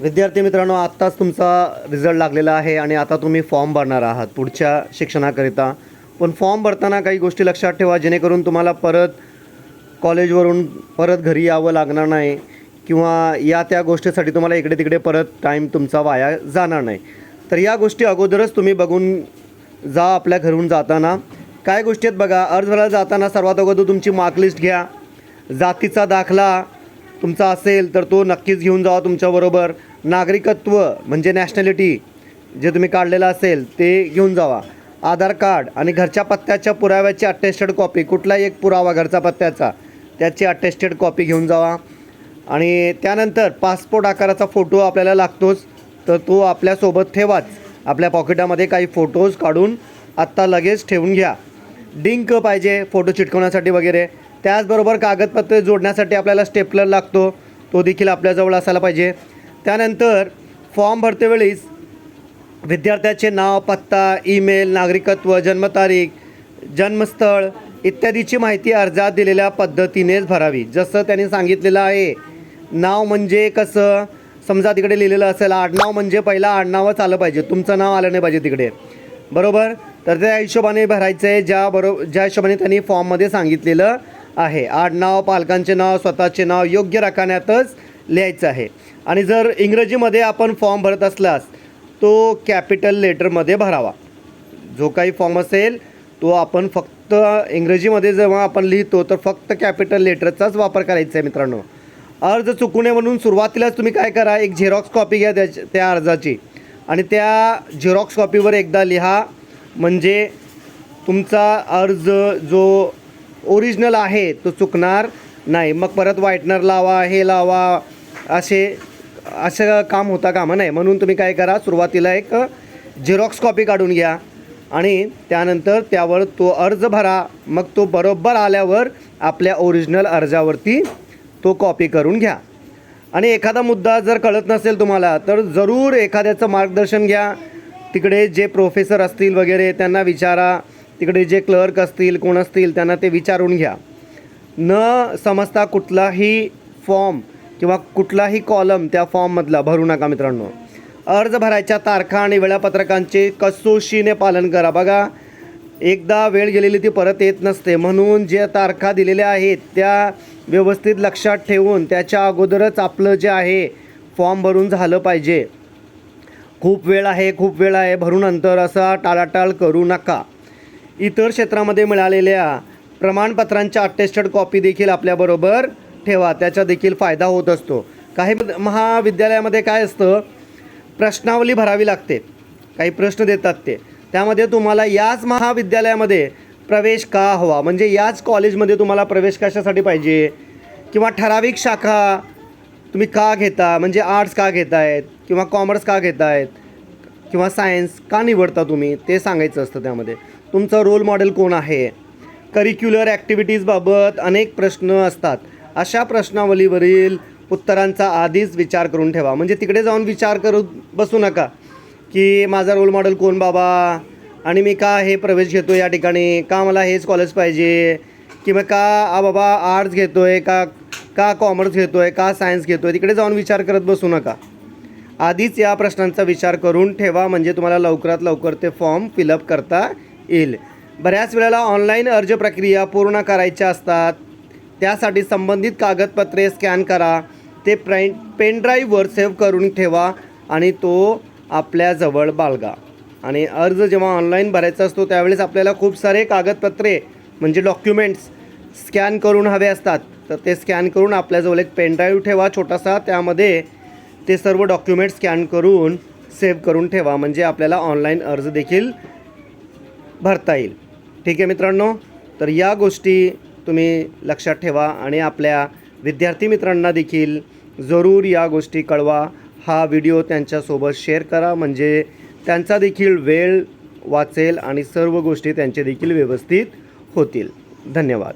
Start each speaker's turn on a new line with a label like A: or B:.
A: विद्यार्थी मित्रांनो आत्ताच तुमचा रिझल्ट लागलेला आहे आणि आता तुम्ही फॉर्म भरणार आहात पुढच्या शिक्षणाकरिता. पण फॉर्म भरताना काही गोष्टी लक्षात ठेवा जेणेकरून तुम्हाला परत कॉलेजवरून परत घरी यावं लागणार नाही किंवा या त्या गोष्टीसाठी तुम्हाला इकडे तिकडे परत टाईम तुमचा वाया जाणार नाही. तर या गोष्टी अगोदरच तुम्ही बघून जा आपल्या घरून जाताना. काय गोष्टी आहेत बघा अर्ज भरायला जाताना सर्वात अगोदर तुमची मार्कलिस्ट घ्या जातीचा दाखला तुमचा असेल तर तो नक्कीच घेऊन जावा तुमच्याबरोबर नागरिकत्व म्हणजे नॅशनॅलिटी जे तुम्ही काढलेलं असेल ते घेऊन जावा. आधार कार्ड आणि घरच्या पत्त्याच्या पुराव्याची अटेस्टेड कॉपी कुठलाही एक पुरावा घरचा पत्त्याचा त्याची अटेस्टेड कॉपी घेऊन जावा. आणि त्यानंतर पासपोर्ट आकाराचा फोटो आपल्याला लागतोच तर तो आपल्यासोबत ठेवाच. आपल्या पॉकेटामध्ये काही फोटोज काढून आत्ता लगेच ठेवून घ्या. डिंक पाहिजे फोटो चिटकवण्यासाठी वगैरे. त्याचबरोबर कागदपत्रे जोडण्यासाठी आपल्याला स्टेपलर लागतो. तो देखील आपल्याजवळ असायला पाहिजे. त्यानंतर फॉर्म भरतेवेळीस विद्यार्थ्याचे नाव पत्ता ईमेल नागरिकत्व जन्मतारीख जन्मस्थळ इत्यादीची माहिती अर्जात दिलेल्या पद्धतीनेच भरावी. जसं त्यांनी सांगितलेलं आहे नाव म्हणजे कसं? समजा तिकडे लिहिलेलं असेल आडनाव म्हणजे पहिला आडनावच आलं पाहिजे. तुमचं नाव आलं नाही पाहिजे तिकडे. बरोबर? तर त्या हिशोबाने भरायचं आहे ज्या बरो ज्या हिशोबाने त्यांनी फॉर्ममध्ये सांगितलेलं आहे. आडनाव पालकांचे नाव स्वतःचे नाव योग्य राखण्यातच लिहायचं आहे. आणि जर इंग्रजीमध्ये आपण फॉर्म भरत असल्यास तो कॅपिटल लेटरमध्ये भरावा. जो काही फॉर्म असेल तो आपण फक्त इंग्रजीमध्ये जेव्हा आपण लिहितो तर फक्त कॅपिटल लेटरचाच वापर करायचा आहे मित्रांनो. अर्ज चुकू नये म्हणून सुरुवातीलाच तुम्ही काय करा एक झेरॉक्स कॉपी घ्या त्या त्या अर्जाची. आणि त्या झेरॉक्स कॉपीवर एकदा लिहा. म्हणजे तुमचा अर्ज जो ओरिजिनल आहे तो चुकणार नाही. मग परत व्हाईटनर लावा हे लावा असे असं काम होता कामं नाही म्हणून तुम्ही काय करा सुरुवातीला एक झेरॉक्स कॉपी काढून घ्या. आणि त्यानंतर त्यावर तो अर्ज भरा. मग तो बरोबर आल्यावर आपल्या ओरिजिनल अर्जावरती तो कॉपी करून घ्या. आणि एखादा मुद्दा जर कळत नसेल तुम्हाला तर जरूर एखाद्याचं मार्गदर्शन घ्या. तिकडे जे प्रोफेसर असतील वगैरे त्यांना विचारा. तिकडे जे क्लर्क असतील कोण असतील त्यांना ते विचारून घ्या. न समजता कुठलाही फॉर्म किंवा कुठलाही कॉलम त्या फॉर्ममधला भरू नका मित्रांनो. अर्ज भरायच्या तारखा आणि वेळापत्रकांचे कसोशीने पालन करा. बघा एकदा वेळ गेलेली ती परत येत नसते. म्हणून ज्या तारखा दिलेल्या आहेत त्या व्यवस्थित लक्षात ठेवून त्याच्या अगोदरच आपलं जे आहे फॉर्म भरून झालं पाहिजे. खूप वेळ आहे खूप वेळ आहे भरून अंतर असा टाळाटाळ करू नका. इतर क्षेत्रामध्ये मिळालेल्या प्रमाणपत्रांच्या अटेस्टेड कॉपी देखील आपल्याबरोबर ठेवा. त्याचा देखील फायदा होत असतो. काही महाविद्यालयामध्ये काय असतं? प्रश्नावली भरावी लागते. काही प्रश्न देतात ते. त्यामध्ये तुम्हाला याच महाविद्यालयामध्ये प्रवेश का हवा? म्हणजे याच कॉलेजमध्ये तुम्हाला प्रवेश कशासाठी पाहिजे? किंवा ठराविक शाखा तुम्ही का घेता? म्हणजे आर्ट्स का घेतायत? किंवा कॉमर्स का घेतायत? किंवा सायन्स का निवडता तुम्ही? ते सांगायचं असतं त्यामध्ये. तुमचं रोल मॉडेल कोण आहे? करिक्युलर ॲक्टिव्हिटीजबाबत अनेक प्रश्न असतात. अशा प्रश्नावलीवरील उत्तरांचा आधीच विचार करून ठेवा. म्हणजे तिकडे जाऊन विचार करत बसू नका की माझा रोल मॉडेल कोण बाबा? आणि मी का हे प्रवेश घेतो या ठिकाणी? का मला हेच कॉलेज पाहिजे? किंवा का आ बाबा आर्ट्स घेतो आहे का का कॉमर्स घेतो आहे का सायन्स घेतो आहे तिकडे जाऊन विचार करत बसू नका. आधीच या प्रश्नांचा विचार करून ठेवा. म्हणजे तुम्हाला लवकरात लवकर ते फॉर्म फिलअप करता येईल. बऱ्याच वेळेला ऑनलाईन अर्ज प्रक्रिया पूर्ण करायच्या असतात. त्यासाठी संबंधित कागदपत्रे स्कॅन करा. ते प्राईन पेनड्राईव्हवर सेव्ह करून ठेवा आणि तो आपल्याजवळ बाळगा. आणि अर्ज जेव्हा ऑनलाईन भरायचा असतो त्यावेळेस आपल्याला खूप सारे कागदपत्रे म्हणजे डॉक्युमेंट्स स्कॅन करून हवे असतात. तर ते स्कॅन करून आपल्याजवळ एक पेनड्राईव्ह ठेवा छोटासा. त्यामध्ये ते सर्व डॉक्युमेंट स्कॅन करून सेव्ह करून ठेवा. म्हणजे आपल्याला ऑनलाईन अर्ज देखील भरता येईल. ठीक आहे मित्रांनो? तर या गोष्टी तुम्ही लक्षात ठेवा आणि आपल्या विद्यार्थी मित्रांना देखील जरूर या गोष्टी कळवा. हा व्हिडिओ त्यांच्यासोबत शेअर करा. म्हणजे त्यांचा देखील वेळ वाचेल आणि सर्व गोष्टी त्यांचे देखील व्यवस्थित होतील. धन्यवाद.